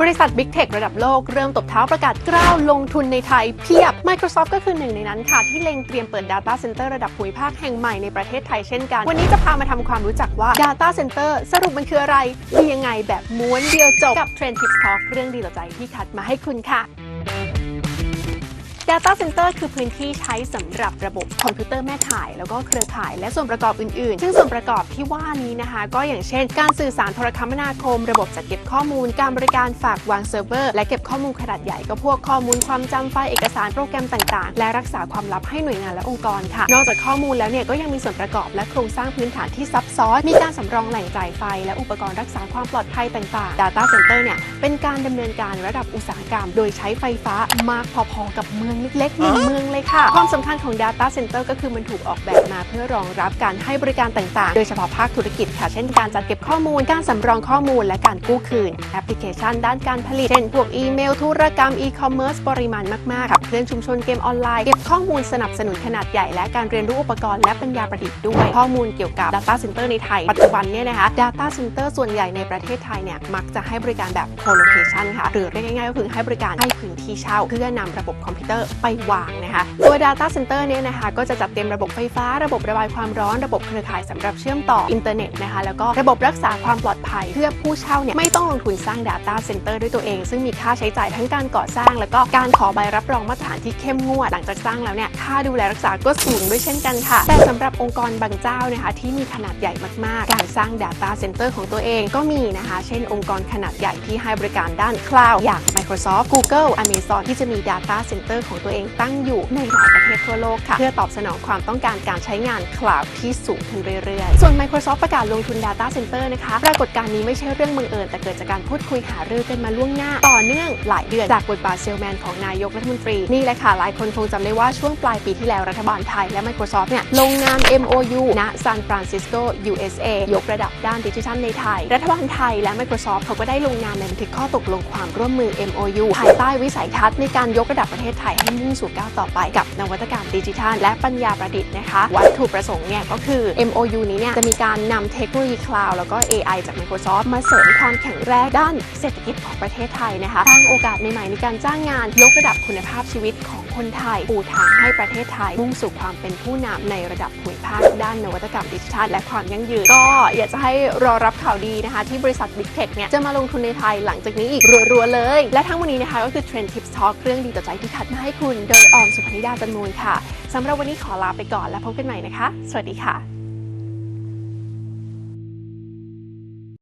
บริษัท Big Tech ระดับโลก เริ่มตบเท้าประกาศกล้าวลงทุนในไทยเพียบ Microsoft ก็คือหนึ่งในนั้นค่ะ ที่เล็งเตรียมเปิด Data Center ระดับภูมิภาคแห่งใหม่ในประเทศไทยเช่นกัน วันนี้จะพามาทำความรู้จักว่า Data Center สรุปมันคืออะไรมียังไงแบบม้วนเดียวจบกับ Trend Tips Talk เรื่องดีต่อใจที่คัดมาให้คุณค่ะ Data Center คือพื้นที่ใช้สำหรับระบบคอมพิวเตอร์แม่ข่าย แล้วก็เครือข่ายและส่วนประกอบอื่นๆ ซึ่งส่วนประกอบที่ว่านี้นะคะ ก็อย่างเช่น การสื่อสารโทรคมนาคม ระบบจัดเก็บข้อมูล การบริการฝากวางเซิร์ฟเวอร์ และเก็บข้อมูลขนาดใหญ่ก็พวกข้อมูลความจำไฟล์เอกสารโปรแกรมต่างๆ และรักษาความลับให้หน่วยงานและองค์กรค่ะ นอกจากข้อมูลแล้วเนี่ยก็ยังมีส่วนประกอบและโครงสร้างพื้นฐานที่ซับซ้อน มีการสำรองแหล่งจ่ายไฟ และอุปกรณ์รักษาความปลอดภัยต่างๆ Data Center เนี่ยเป็นการดำเนินการระดับอุตสาหกรรม โดยใช้ไฟฟ้ามากพอๆกับเมืองเล็กๆหนึ่งเมืองเลยค่ะ ความสำคัญของ Data Center ก็คือมันถูกออกแบบมาเพื่อรองรับการให้บริการต่างๆ โดยเฉพาะภาคธุรกิจค่ะ เช่นการจัดเก็บข้อมูล การสำรองข้อมูล และการกู้คืน แอปพลิเคชันด้านการผลิต เช่น พวกอีเมล ธุรกรรม อีคอมเมิร์ซ ปริมาณมากๆขับเคลื่อนชุมชนเกมออนไลน์ เก็บข้อมูลสนับสนุนขนาดใหญ่ และการเรียนรู้อุปกรณ์และปัญญาประดิษฐ์ด้วย ข้อมูลเกี่ยวกับ Data Center ในไทย ปัจจุบันเนี่ยนะคะ Data Center ส่วนใหญ่ในประเทศไทยเนี่ย มักจะให้บริการแบบ co-location ค่ะ หรือเรียกง่ายๆก็คือให้บริการให้พื้นที่เช่า เพื่อนำระบบคอมพิวเตอร์ไปวางนะคะตัว Data Center เนี่ยนะคะก็จะจัดเต็มระบบไฟฟ้า ระบบระบายความร้อน ระบบเครือข่ายสำหรับเชื่อมต่ออินเทอร์เน็ตนะคะแล้วก็ระบบรักษาความปลอดภัย เพื่อผู้เช่าเนี่ยไม่ต้องลงทุนสร้าง Data Center ด้วยตัวเอง ซึ่งมีค่าใช้จ่ายทั้งการก่อสร้าง แล้วก็การขอใบรับรองมาตรฐานที่เข้มงวดหลังจากสร้างแล้วเนี่ยค่าดูแลรักษาก็สูงด้วยเช่นกันค่ะ แต่สำหรับองค์กรบางเจ้านะคะที่มีขนาดใหญ่มากๆ การสร้าง Data Center ของตัวเองก็มีนะคะ เช่นองค์กรขนาดใหญ่ที่ให้บริการด้านคลาวด์อย่าง Microsoft Google Amazon ที่จะมี Data Center ของตัวเองตั้งอยู่ในหลายประเทศทั่วโลกค่ะ เพื่อตอบสนองความต้องการการใช้งานคลาวด์ที่สูงขึ้นเรื่อยๆ ส่วน Microsoft ประกาศลงทุน Data Center นะคะ ปรากฏการณ์นี้ไม่ใช่เรื่องบังเอิญ แต่เกิดจากการพูดคุยหารือกันมาล่วงหน้า ต่อเนื่องหลายเดือนจากบทบาทเซลแมนของนายกรัฐมนตรี นี่แหละค่ะหลายคนคงจำได้ว่าช่วงปลายปีที่แล้วรัฐบาลไทยและ Microsoft เนี่ยลงนาม MOU ณซานฟรานซิสโก USA ยกระดับด้านดิจิทัลในไทย รัฐบาลไทยและ Microsoft เขาก็ได้ลงนามในบันทึกข้อตกลงความร่วมมือ MOU ภายใต้วิสัยทัศน์ในการยกระดับประเทศไทยให้มุ่งสู่ก้าวต่อไปกับนวัตกรรมดิจิทัล และปัญญาประดิษฐ์นะคะ วัตถุประสงค์เนี่ยก็คือ MOU นี้เนี่ยจะมีการนำเทคโนโลยีคลาวด์แล้วก็ AI จาก Microsoft มาเสริมความแข็งแรงด้านเศรษฐกิจของประเทศไทยนะคะสร้างโอกาสใหม่ๆในการจ้างงาน ยกระดับคุณภาพชีวิตของ คนไทย ปูทางให้ประเทศไทยมุ่งสู่ความเป็นผู้นำในระดับภูมิภาคด้านนวัตกรรมดิจิทัลและความยั่งยืน ก็อยากจะให้รอรับข่าวดีนะคะ ที่บริษัท Big Tech เนี่ยจะมาลงทุนในไทยหลังจากนี้อีกรัวๆเลย และทั้งวันนี้นะคะก็คือ Trend Tips Talk เรื่องดีต่อใจที่คัดมาให้คุณโดยออมสุพนิดาจันมูลค่ะสำหรับวันนี้ขอลาไปก่อนแล้วพบกันใหม่นะคะ สวัสดีค่ะ